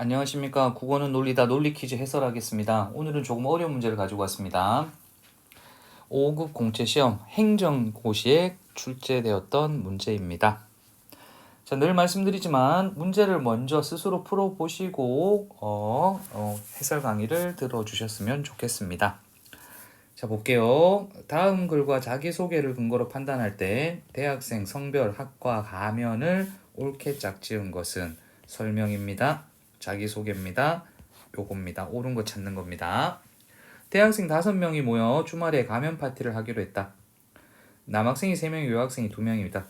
안녕하십니까. 국어는 논리다 논리 퀴즈 해설하겠습니다. 오늘은 조금 어려운 문제를 가지고 왔습니다. 5급 공채 시험 행정고시에 출제되었던 문제입니다. 자, 늘 말씀드리지만 문제를 먼저 스스로 풀어보시고 어, 어, 해설 강의를 들어주셨으면 좋겠습니다. 자, 볼게요. 다음 글과 자기소개를 근거로 판단할 때 대학생 성별, 학과, 가면을 옳게 짝지은 것은 설명입니다. 자기소개입니다. 요겁니다. 옳은 거 찾는 겁니다. 대학생 다섯 명이 모여 주말에 가면 파티를 하기로 했다. 남학생이 세 명, 여학생이 두 명입니다.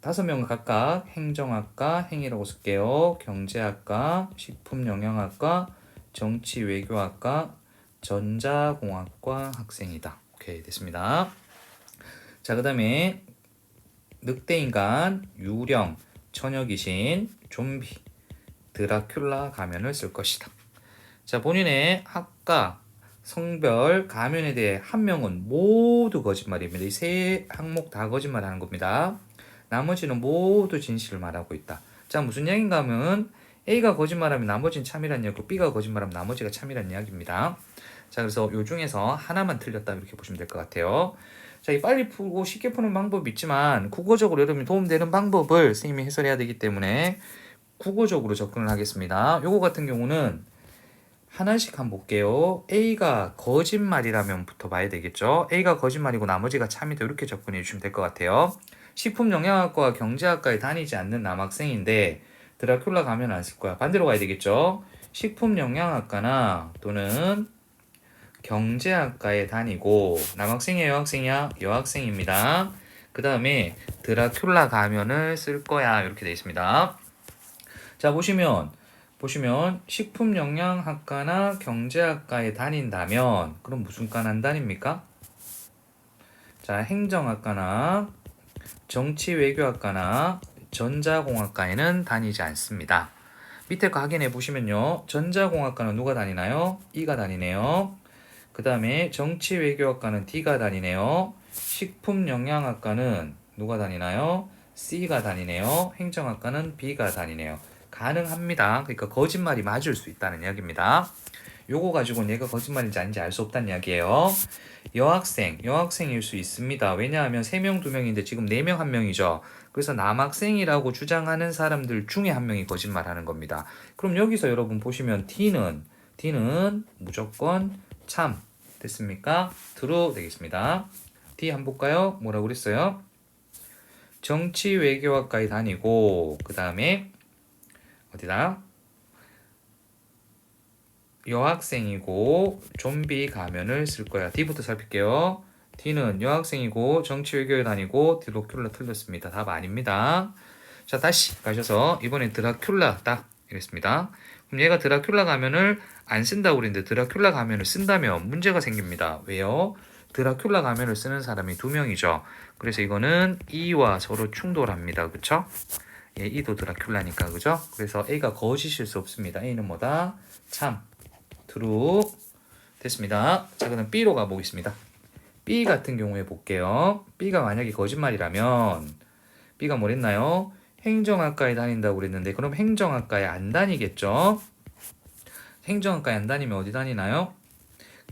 다섯 명은 각각 행정학과 행이라고 쓸게요. 경제학과, 식품영양학과, 정치외교학과, 전자공학과 학생이다. 오케이 됐습니다. 자 그 다음에 늑대인간, 유령, 처녀귀신, 좀비, 드라큘라 가면을 쓸 것이다. 자 본인의 학과, 성별, 가면에 대해 한 명은 모두 거짓말입니다. 이 세 항목 다 거짓말하는 겁니다. 나머지는 모두 진실을 말하고 있다. 자 무슨 이야기인가 하면 A가 거짓말하면 나머지는 참이란 이야기고 B가 거짓말하면 나머지가 참이란 이야기입니다. 자 그래서 요 중에서 하나만 틀렸다 이렇게 보시면 될 것 같아요. 자, 이 빨리 풀고 쉽게 푸는 방법이 있지만 국어적으로 여러분이 도움되는 방법을 선생님이 해설해야 되기 때문에 국어적으로 접근을 하겠습니다. 요거 같은 경우는 하나씩 한번 볼게요. A가 거짓말이라면부터 봐야 되겠죠. A가 거짓말이고 나머지가 참이다 이렇게 접근해 주시면 될 것 같아요. 식품영양학과 경제학과에 다니지 않는 남학생인데 드라큘라 가면 안 쓸 거야. 반대로 가야 되겠죠. 식품영양학과나 또는 경제학과에 다니고 남학생이야 여학생이야 여학생입니다. 그 다음에 드라큘라 가면을 쓸 거야 이렇게 되어 있습니다. 자 보시면 보시면 식품 영양학과나 경제학과에 다닌다면 그럼 무슨 안 다닙니까? 자 행정학과나 정치외교학과나 전자공학과에는 다니지 않습니다. 밑에 거 확인해 보시면요. 전자공학과는 누가 다니나요? E가 다니네요. 그 다음에 정치외교학과는 D가 다니네요. 식품영양학과는 누가 다니나요? C가 다니네요. 행정학과는 B가 다니네요. 가능합니다. 그러니까 거짓말이 맞을 수 있다는 이야기입니다. 요거 가지고는 얘가 거짓말인지 아닌지 알 수 없다는 이야기예요. 여학생, 여학생일 수 있습니다. 왜냐하면 3명, 2명인데 지금 4명, 1명이죠. 그래서 남학생이라고 주장하는 사람들 중에 한 명이 거짓말하는 겁니다. 그럼 여기서 여러분 보시면 D는 D는 무조건 참 됐습니까? true 되겠습니다. D 한번 볼까요? 뭐라고 그랬어요? 정치 외교학과에 다니고 그 다음에 어디다? 여학생이고 좀비 가면을 쓸 거야. D부터 살필게요. D는 여학생이고 정치 외교에 다니고 드라큘라 틀렸습니다. 답 아닙니다. 자 다시 가셔서 이번엔 드라큘라 딱 이랬습니다. 그럼 얘가 드라큘라 가면을 안 쓴다고 그랬는데 드라큘라 가면을 쓴다면 문제가 생깁니다. 왜요? 드라큘라 가면을 쓰는 사람이 두 명이죠. 그래서 이거는 E와 서로 충돌합니다. 그쵸? 예, E도 드라큘라니까 그죠? 그래서 A가 거짓일 수 없습니다. A는 뭐다? 참, true 됐습니다. 자 그럼 B로 가보겠습니다. B 같은 경우에 볼게요. B가 만약에 거짓말이라면 B가 뭐랬나요? 행정학과에 다닌다고 그랬는데 그럼 행정학과에 안 다니겠죠? 행정학과에 안 다니면 어디 다니나요?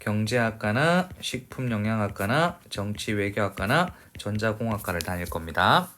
경제학과나 식품영양학과나 정치외교학과나 전자공학과를 다닐 겁니다.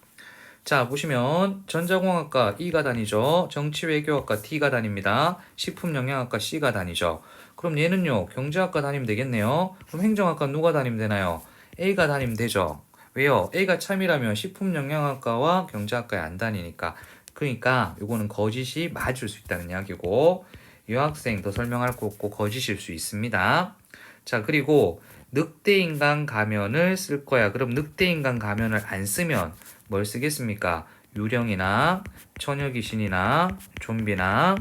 자 보시면 전자공학과 E가 다니죠. 정치외교학과 D가 다닙니다. 식품영양학과 C가 다니죠. 그럼 얘는요 경제학과 다니면 되겠네요. 그럼 행정학과 누가 다니면 되나요? A가 다니면 되죠. 왜요? A가 참이라면 식품영양학과와 경제학과에 안 다니니까. 그러니까 이거는 거짓이 맞을 수 있다는 이야기고 여학생 더 설명할 거 없고 거짓일 수 있습니다. 자 그리고 늑대인간 가면을 쓸 거야. 그럼 늑대인간 가면을 안 쓰면 뭘 쓰겠습니까? 유령이나 처녀 귀신이나 좀비나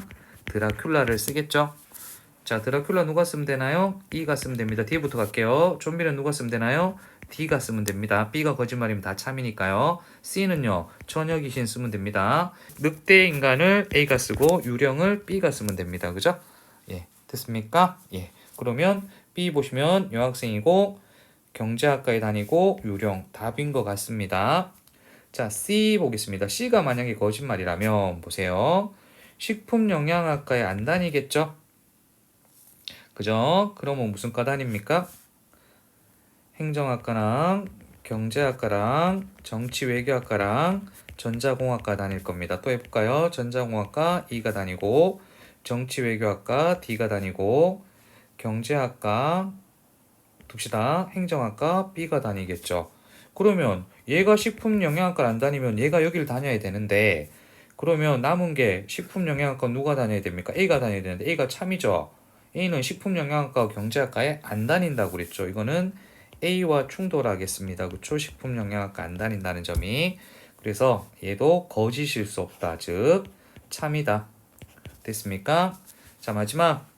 드라큘라를 쓰겠죠? 자 드라큘라 누가 쓰면 되나요? E가 쓰면 됩니다. D부터 갈게요. 좀비는 누가 쓰면 되나요? D가 쓰면 됩니다. B가 거짓말이면 다 참이니까요. C는요, 처녀 귀신 쓰면 됩니다. 늑대 인간을 A가 쓰고 유령을 B가 쓰면 됩니다. 그죠? 예, 됐습니까? 예. 그러면 B 보시면 여학생이고 경제학과에 다니고 유령 답인 것 같습니다. 자, C 보겠습니다. C가 만약에 거짓말이라면 보세요. 식품 영양학과에 안 다니겠죠? 그죠? 그러면 무슨 과 다닙니까? 행정학과랑 경제학과랑 정치 외교학과랑 전자공학과 다닐 겁니다. 또 해볼까요? 전자공학과 E가 다니고 정치 외교학과 D가 다니고 경제학과 둡시다. 행정학과 B가 다니겠죠. 그러면 얘가 식품 영양학과 안 다니면 얘가 여기를 다녀야 되는데 그러면 남은 게 식품 영양학과 누가 다녀야 됩니까? A가 다녀야 되는데 A가 참이죠. A는 식품 영양학과 경제학과에 안 다닌다고 그랬죠. 이거는 A와 충돌하겠습니다. 그쵸? 식품 영양학과 안 다닌다는 점이 그래서 얘도 거짓일 수 없다. 즉 참이다. 됐습니까? 자 마지막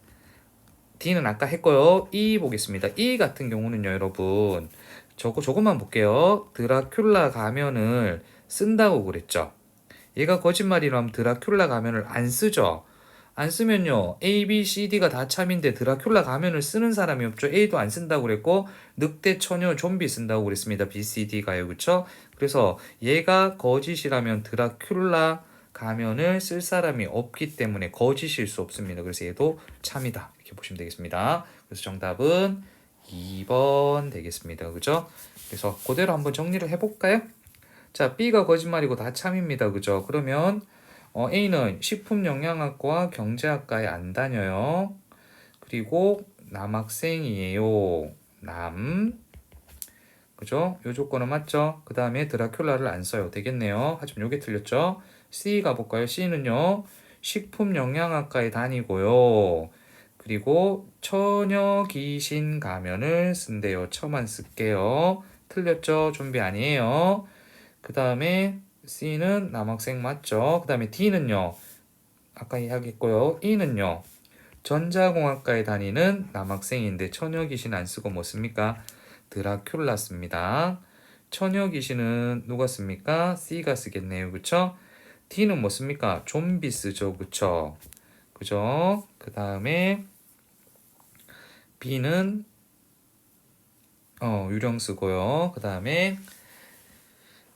D는 아까 했고요. E 보겠습니다. E 같은 경우는요, 여러분. 저거 저것만 볼게요. 드라큘라 가면을 쓴다고 그랬죠. 얘가 거짓말이라면 드라큘라 가면을 안 쓰죠. 안 쓰면요. A, B, C, D가 다 참인데 드라큘라 가면을 쓰는 사람이 없죠. A도 안 쓴다고 그랬고 늑대, 처녀, 좀비 쓴다고 그랬습니다. B, C, D가요. 그쵸? 그래서 얘가 거짓이라면 드라큘라 가면을 쓸 사람이 없기 때문에 거짓일 수 없습니다. 그래서 얘도 참이다. 이렇게 보시면 되겠습니다. 그래서 정답은 2번 되겠습니다. 그죠? 그래서 그대로 한번 정리를 해볼까요? 자, B가 거짓말이고 다 참입니다. 그죠? 그러면 어, A는 식품영양학과 경제학과에 안 다녀요. 그리고 남학생이에요. 남. 그죠? 요 조건은 맞죠? 그 다음에 드라큘라를 안 써요. 되겠네요. 하지만 요게 틀렸죠? C 가볼까요? C는요. 식품영양학과에 다니고요. 그리고 처녀 귀신 가면을 쓴대요. 처만 쓸게요. 틀렸죠? 준비 아니에요. 그 다음에 C는 남학생 맞죠? 그 다음에 D는요. 아까 이야기했고요. E는요. 전자공학과에 다니는 남학생인데 처녀 귀신 안 쓰고 뭐 씁니까? 드라큘라 씁니다. 처녀 귀신은 누가 씁니까? C가 쓰겠네요. 그쵸? D는 뭐 씁니까? 좀비 쓰죠. 그쵸? 그죠? 그 다음에 B는 어, 유령 쓰고요. 그 다음에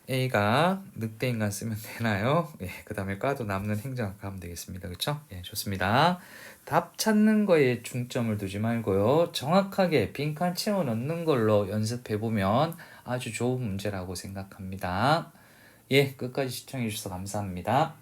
A가 늑대인간 쓰면 되나요? 예, 그 다음에 과도 남는 행정학과 하면 되겠습니다. 그쵸? 예, 좋습니다. 답 찾는 거에 중점을 두지 말고요. 정확하게 빈칸 채워 넣는 걸로 연습해 보면 아주 좋은 문제라고 생각합니다. 예, 끝까지 시청해 주셔서 감사합니다.